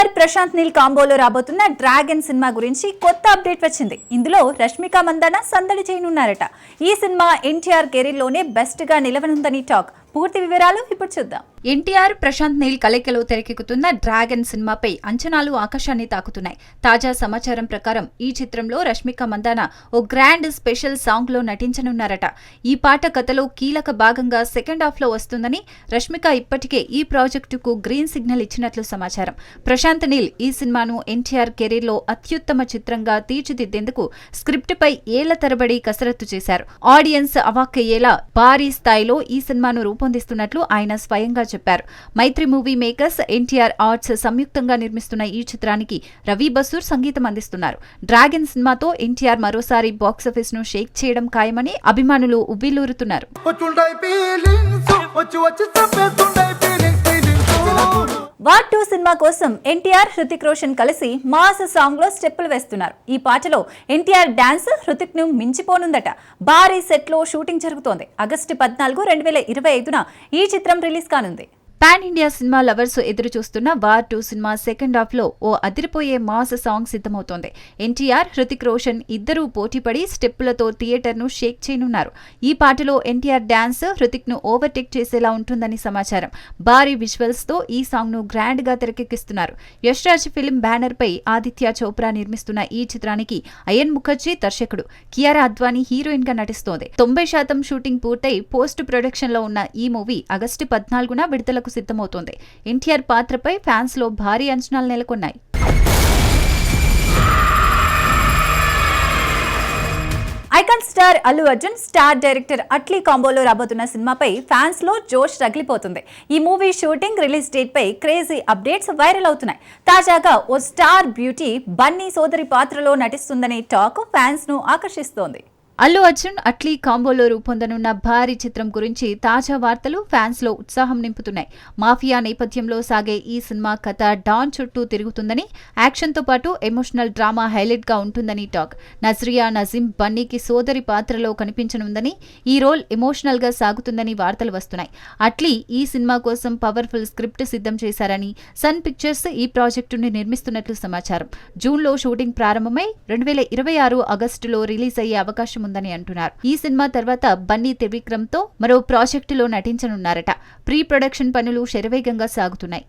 Star Prashanth Neel కాంబోలో రాబోతున్న dragon cinema గురించి కొత్త అప్డేట్ వచ్చింది. ఇందులో రష్మిక మందన సందడి చేయనున్నారట. ఈ సినిమా ఎన్టీఆర్ కెరీర్లోనే బెస్ట్గా నిలవనుందని టాక్. పూర్తి వివరాలు ఇప్పుడు చూద్దాం. ఎన్టీఆర్ ప్రశాంత్ నీల్ కలయికలో తెరకెక్కుతున్న డ్రాగన్ సినిమాపై అంచనాలు ఆకాశాన్ని తాకుతున్నాయి. తాజా సమాచారం ప్రకారం ఈ చిత్రంలో రష్మిక మందాన ఓ గ్రాండ్ స్పెషల్ సాంగ్లో నటించనున్నారట. ఈ పాట కథలో కీలక భాగంగా సెకండ్ హాఫ్లో వస్తుందని రష్మిక ఇప్పటికే ఈ ప్రాజెక్టుకు గ్రీన్ సిగ్నల్ ఇచ్చినట్లు సమాచారం. ప్రశాంత్ నీల్ ఈ సినిమాను ఎన్టీఆర్ కెరీర్లో అత్యుత్తమ చిత్రంగా తీర్చిదిద్దేందుకు స్క్రిప్ట్ పై ఏళ్ళ తరబడి కసరత్తు చేశారు. ఆడియన్స్ అవాక్కయ్యేలా భారీ స్థాయిలో ఈ సినిమాను రూపొందిస్తున్నట్లు ఆయన స్వయంగా చెప్పారు. Mythri movie makers NTR arts సంయుక్తంగా నిర్మిస్తున్న ఈ చిత్రానికి రవి బసూర్ సంగీతం అందిస్తున్నారు. డ్రాగన్ సినిమాతో ఎన్టీఆర్ మరోసారి బాక్సాఫీస్ను షేక్ చేయడం ఖాయమని అభిమానులు ఉబ్బిలూరుతున్నారు వార్ టూ సినిమా కోసం ఎన్టీఆర్ హృతిక్ రోషన్ కలిసి మాస్ సాంగ్లో స్టెప్పులు వేస్తున్నారు. ఈ పాటలో ఎన్టీఆర్ డాన్స్ హృతిక్ను మించిపోనుందట. భారీ సెట్లో షూటింగ్ జరుగుతోంది. ఆగస్టు పద్నాలుగు రెండు వేల ఇరవై ఐదున ఈ చిత్రం రిలీజ్ కానుంది. పాన్ ఇండియా సినిమా లవర్స్ ఎదురు చూస్తున్న వార్ టూ సినిమా సెకండ్ హాఫ్లో ఓ అదిరిపోయే మాస్ సాంగ్ సిద్ధమవుతోంది. ఎన్టీఆర్ హృతిక్ రోషన్ ఇద్దరూ పోటీపడి స్టెప్పులతో థియేటర్ను షేక్ చేయనున్నారు. ఈ పాటలో ఎన్టీఆర్ డాన్స్ హృతిక్ను ఓవర్టేక్ చేసేలా ఉంటుందని సమాచారం. భారీ విజువల్స్తో ఈ సాంగ్ను గ్రాండ్గా తెరకెక్కిస్తున్నారు. యష్ రాజ్ ఫిల్మ్ బ్యానర్ పై ఆదిత్య చోప్రా నిర్మిస్తున్న ఈ చిత్రానికి అయన్ ముఖర్జీ దర్శకుడు. కియారా అద్వానీ హీరోయిన్గా నటిస్తోంది. తొంభై శాతం షూటింగ్ పూర్తయి పోస్ట్ ప్రొడక్షన్లో ఉన్న ఈ మూవీ ఆగస్టు పద్నాలుగున విడుదలకు సిద్ధమవుతోంది. ఎన్టీఆర్ పాత్రపై ఫ్యాన్స్లో భారీ అంచనాలు నెలకొన్నాయి. Icon star Allu Arjun star director Atlee కాంబోలో రాబోతున్న సినిమాపై ఫ్యాన్స్లో జోష్ రగిలిపోతుంది. ఈ మూవీ షూటింగ్ రిలీజ్ డేట్ పై క్రేజీ అప్డేట్స్ వైరల్ అవుతున్నాయి. తాజాగా ఓ స్టార్ బ్యూటీ బన్నీ సోదరి పాత్రలో నటిస్తుందనే టాక్ ఫ్యాన్స్ను ఆకర్షిస్తోంది. అల్లు అర్జున్ అట్లీ కాంబోలో రూపొందనున్న భారీ చిత్రం గురించి తాజా వార్తలు ఫ్యాన్స్లో ఉత్సాహం నింపుతున్నాయి. మాఫియా నేపథ్యంలో సాగే ఈ సినిమా కథ డాన్ చుట్టూ తిరుగుతుందని యాక్షన్తో పాటు ఎమోషనల్ డ్రామా హైలైట్గా ఉంటుందని టాక్. నజ్రియా నజీం బన్నీకి సోదరి పాత్రలో కనిపించనుందని ఈ రోల్ ఎమోషనల్గా సాగుతుందని వార్తలు వస్తున్నాయి. అట్లీ ఈ సినిమా కోసం పవర్ఫుల్ స్క్రిప్ట్ సిద్ధం చేశారని సన్ పిక్చర్స్ ఈ ప్రాజెక్టుని నిర్మిస్తున్నట్లు సమాచారం. జూన్లో షూటింగ్ ప్రారంభమై రెండు వేల ఇరవై ఆరు ఆగస్టులో రిలీజ్ అయ్యే అవకాశం ఉందని అంటున్నారు. ఈ సినిమా తర్వాత బన్నీ త్రివిక్రమ్తో మరో ప్రాజెక్టులో నటించనున్నారట. ప్రీ ప్రొడక్షన్ పనులు శరవేగంగా సాగుతున్నాయి.